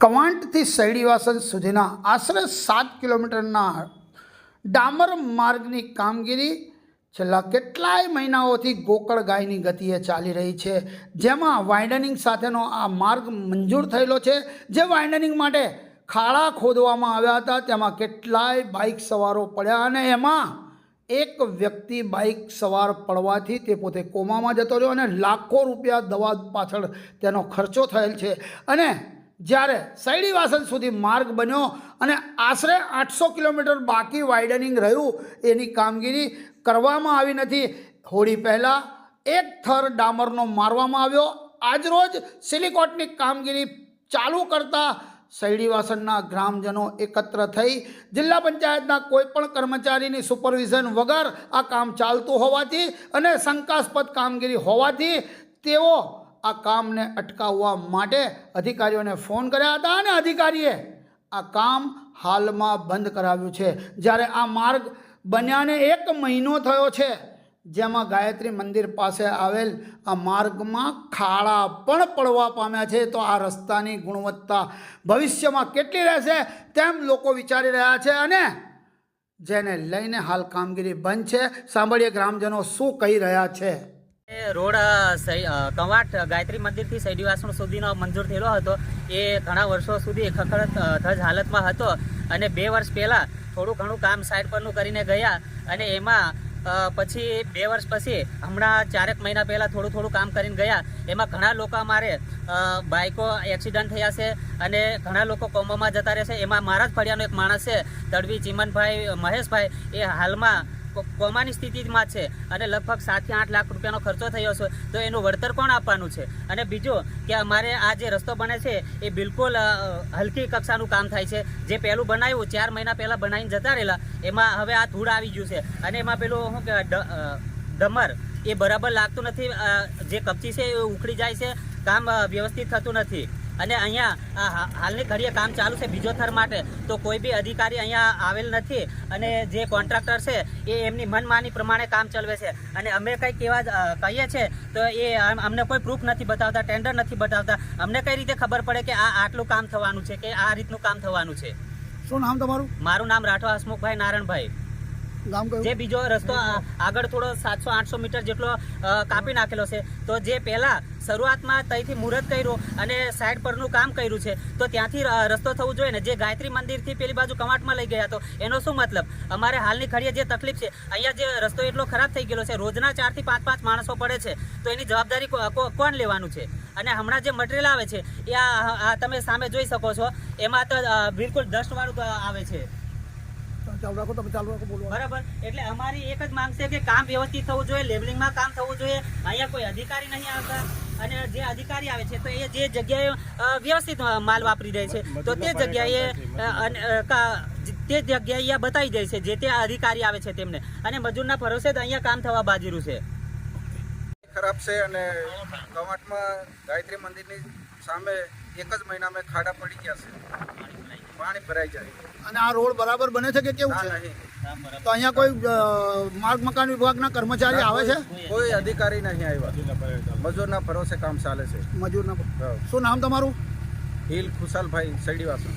કવાંટથી સૈડીવાસન સુધીના આશરે સાત કિલોમીટરના ડામર માર્ગની કામગીરી છેલ્લા કેટલાય મહિનાઓથી ગોકળ ગાયની ગતિએ ચાલી રહી છે. જેમાં વાઇડનિંગ સાથેનો આ માર્ગ મંજૂર થયેલો છે. જે વાઇડનિંગ માટે ખાડા ખોદવામાં આવ્યા હતા. તેમાં કેટલાય બાઇક સવારો પડ્યા અને એમાં એક વ્યક્તિ બાઇક સવાર પડવાથી તે પોતે કોમામાં જતો રહ્યો અને લાખો રૂપિયા દવા પાછળ તેનો ખર્ચો થયેલ છે. અને જ્યારે સૈડીવાસન સુધી માર્ગ બન્યો અને આશરે આઠસો કિલોમીટર બાકી વાઇડનિંગ રહ્યું, એની કામગીરી કરવામાં આવી નથી. હોળી પહેલાં એક થર ડામરનો મારવામાં આવ્યો. આજરોજ સિલિકોટની કામગીરી ચાલુ કરતા સૈડીવાસનના ગ્રામજનો એકત્ર થઈ જિલ્લા પંચાયતના કોઈપણ કર્મચારીની સુપરવિઝન વગર આ કામ ચાલતું હોવાથી અને શંકાસ્પદ કામગીરી હોવાથી તેઓ આ કામને અટકાવવા માટે અધિકારીઓને ફોન કર્યા હતા અને અધિકારીએ આ કામ હાલમાં બંધ કરાવ્યું છે. જ્યારે આ માર્ગ બન્યાને એક મહિનો થયો છે, જેમાં ગાયત્રી મંદિર પાસે આવેલ આ માર્ગમાં ખાડા પણ પડવા પામ્યા છે, તો આ રસ્તાની ગુણવત્તા ભવિષ્યમાં કેટલી રહેશે તેમ લોકો વિચારી રહ્યા છે અને જેને લઈને હાલ કામગીરી બંધ છે. સાંભળીએ ગ્રામજનો શું કહી રહ્યા છે. રોડ કંવાટ, ગાયત્રી મંદિરથી સૈડીવાસણ સુધીનો મંજૂર થયેલો હતો. એ ઘણા વર્ષો સુધી ખખડત ધજ હાલતમાં હતો અને બે વર્ષ પહેલાં થોડું ઘણું કામ સાઈડ પરનું કરીને ગયા અને એમાં પછી બે વર્ષ પછી હમણાં ચારેક મહિના પહેલાં થોડું થોડું કામ કરીને ગયા. એમાં ઘણા લોકો અમારે બાઇકો એક્સિડન્ટ થયા છે અને ઘણા લોકો કોમોમાં જતા રહેશે એમાં મારા જ ફળિયાનો એક માણસ છે, તડવી ચિમનભાઈ, મહેશભાઈ, એ હાલમાં કોમાની સ્થિતિમાં છે અને લગભગ સાતથી આઠ લાખ રૂપિયાનો ખર્ચો થયો છે, તો એનું વળતર કોણ આપવાનું છે? અને બીજું કે અમારે આ જે રસ્તો બને છે, એ બિલકુલ હલકી કક્ષાનું કામ થાય છે. જે પહેલું બનાવ્યું, ચાર મહિના પહેલાં બનાવીને જતા રહેલા, એમાં હવે આ ધૂળ આવી ગયું છે. અને એમાં પેલું શું કહેવાય ડમર, એ બરાબર લાગતું નથી. જે કપચી છે, એ ઉખડી જાય છે. કામ વ્યવસ્થિત થતું નથી. અને અહીંયા હાલની ઘડીએ કામ ચાલુ છે બીજો થર માટે તો કોઈ બી અધિકારી અહીંયા આવેલ નથી. અને જે કોન્ટ્રાક્ટર છે એ એમની મનમાની પ્રમાણે કામ ચલાવે છે. અને અમે કંઈક કેવા કહીએ છીએ તો એ અમને કોઈ પ્રૂફ નથી બતાવતા ટેન્ડર નથી બતાવતા. અમને કઈ રીતે ખબર પડે કે આ આટલું કામ થવાનું છે કે આ રીતનું કામ થવાનું છે? શું નામ તમારું? મારું નામ રાઠવા હસમુખભાઈ નારાયણભાઈ જે બીજો રસ્તો આગળ થોડો સાતસો, આઠસો મીટર જેટલો કાપી નાખેલો છે. તો જે પહેલા શરૂઆતમાં ત્યાંથી મુહૂર્ત કર્યું અને સાઈડ પરનું કામ કર્યું છે, તો ત્યાંથી રસ્તો થવું જોઈએ ને. જે ગાયત્રી મંદિરથી પેલી બાજુ કમાટમાં લઈ ગયા તો, એનો શું મતલબ? અમારે હાલની ખડીએ જે તકલીફ છે, અહીંયા જે રસ્તો એટલો ખરાબ થઈ ગયેલો છે, રોજના ચારથી પાંચ પાંચ માણસો પડે છે, તો એની જવાબદારી કોણ લેવાનું છે? અને હમણાં જે મટીરિયલ આવે છે, એ આ તમે સામે જોઈ શકો છો, એમાં તો બિલકુલ ડસ્ટવાળું આવે છે. ચાલુ રાખો તમે ચાલુ રાખો બોલવા બરાબર. એટલે અમારી એક જ માંગ છે કે કામ વ્યવસ્થિત થવું જોઈએ લેબલિંગમાં કામ થવું જોઈએ. અહીંયા કોઈ અધિકારી નહીં આવતા. અને જે અધિકારી આવે છે તો એ જે જગ્યાએ વ્યવસ્થિત માલ વાપરી રહે છે તો તે જગ્યાએ તે જગ્યાએ બતાવી દે છે જે તે અધિકારી આવે છે તેમને. અને મજૂરના ભરોસે જ અહીંયા કામ થવા બાજીરું છે. ખરાબ છે અને કવાંટમાં ગાયત્રી મંદિરની સામે એક જ મહિનામાં ખાડા પડી ગયા છે. પાણી ભરાઈ જાય. અને આ રોડ બરાબર બને છે કે કેવું છે? તો અહીંયા કોઈ માર્ગ મકાન વિભાગના કર્મચારી આવે છે? કોઈ અધિકારી નહીં આવ્યા. મજૂરના ભરોસે કામ ચાલે છે. મજૂરના. શું નામ તમારું? હિલ ખુશાલભાઈ સૈડીવાસન